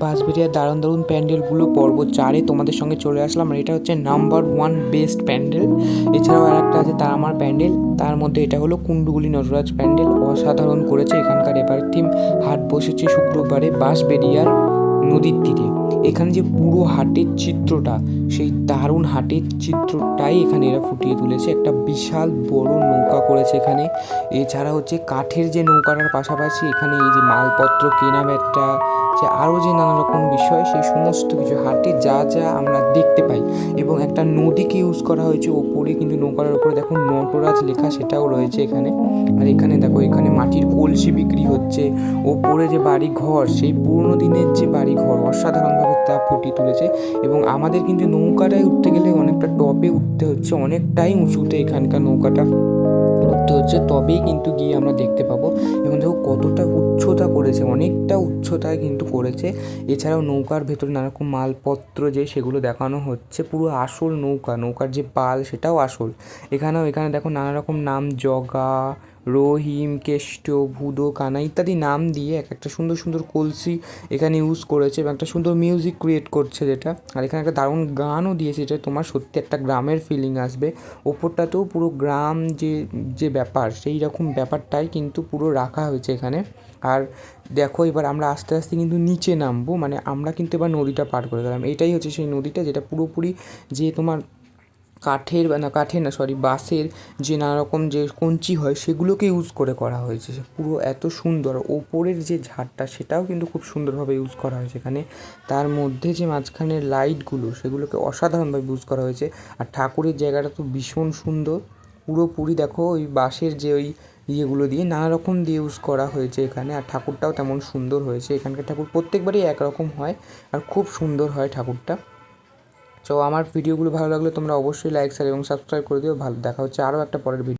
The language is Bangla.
বাঁশবেড়িয়ার দারুণ দারুণ প্যান্ডেলগুলো পর্ব চারে তোমাদের সঙ্গে চলে আসলাম, আর এটা হচ্ছে নাম্বার ওয়ান বেস্ট প্যান্ডেল। এছাড়াও আর একটা আছে তার আমার প্যান্ডেল, তার মধ্যে এটা হলো কুণ্ডুগুলি নটরাজ প্যান্ডেল, অসাধারণ করেছে এখানকার এবার থিম হাট বসেছে শুক্রবারে বাঁশবেড়িয়ার নদীর তীরে। এখানে যে পুরো হাটের চিত্রটা, সেই দারুণ হাটের চিত্রটাই এখানে এরা ফুটিয়ে তুলেছে। একটা বিশাল বড় নৌকা করেছে এখানে। এছাড়া হচ্ছে কাঠের যে নৌকাটার পাশাপাশি এখানে এই যে মালপত্র কেনা বেচা যে আরও যে নানা রকম বিষয়, সেই সমস্ত কিছু হাটে যা যা আমরা দেখতে পাই এবং একটা নদীকে ইউজ করা হয়েছে ওপরে, কিন্তু নৌকার ওপরে দেখো নটরাজ লেখা সেটাও রয়েছে এখানে। আর এখানে দেখো, এখানে মাটির কলসি বিক্রি হচ্ছে। ওপরে যে বাড়ি ঘর সেই পুরনো দিনের যে বাড়ি ঘর অসাধারণভাবে তা ফুটিয়ে তুলেছে এবং আমাদের কিন্তু নৌকাটায় উঠতে গেলে অনেকটা টপে উঠতে হচ্ছে, অনেকটাই উঁচুতে এখানকার নৌকাটা উঠতে হচ্ছে। তবেই কিন্তু গিয়ে আমরা দেখতে পাবো করেছে, অনেকটা উচ্চতায় কিন্তু করেছে। এছাড়াও নৌকার ভেতরে নানারকম মালপত্র যে সেগুলো দেখানো হচ্ছে, পুরো আসল নৌকা, নৌকার যে পাল সেটাও আসল। এখানেও, এখানে দেখো নানারকম নাম জগা রহিম, কেষ্ট, ভুদো, কানা ইত্যাদি নাম দিয়ে এক একটা সুন্দর সুন্দর কলসি এখানে ইউজ করেছে এবং একটা সুন্দর মিউজিক ক্রিয়েট করছে যেটা। আর এখানে একটা দারুণ গানও দিয়েছে যেটা তোমার সত্যি একটা গ্রামের ফিলিং আসবে। ওপরটাতেও পুরো গ্রাম যে যে ব্যাপার, সেই রকম ব্যাপারটাই কিন্তু পুরো রাখা হয়েছে এখানে। আর দেখো এবার আমরা আস্তে আস্তে কিন্তু নিচে নামবো মানে আমরা কিন্তু এবার নদীটা পার করে গেলাম। এটাই হচ্ছে সেই নদীটা যেটা পুরোপুরি যে তোমার কাঠের না কাঠের না সরি বাঁশের যে নানারকম যে কঞ্চি হয় সেগুলোকে ইউজ করে করা হয়েছে। পুরো এত সুন্দর। ওপরের যে ঝাড়টা সেটাও কিন্তু খুব সুন্দরভাবে ইউজ করা হয়েছে এখানে। তার মধ্যে যে মাঝখানের লাইটগুলো সেগুলোকে অসাধারণভাবে ইউজ করা হয়েছে। আর ঠাকুরের জায়গাটা তো ভীষণ সুন্দর। পুরোপুরি দেখো ওই বাঁশের যে ওই ইয়েগুলো দিয়ে নানা রকম দিয়ে ইউজ করা হয়েছে এখানে। আর ঠাকুরটাও তেমন সুন্দর হয়েছে। এখানকার ঠাকুর প্রত্যেকবারই একরকম হয়। আর খুব সুন্দর হয় ঠাকুরটা। তো আমার ভিডিওগুলো ভালো লাগলে তোমরা অবশ্যই লাইক শেয়ার এবং সাবস্ক্রাইব করে দিও। ভালো, দেখা হচ্ছে আরও একটা পরের ভিডিও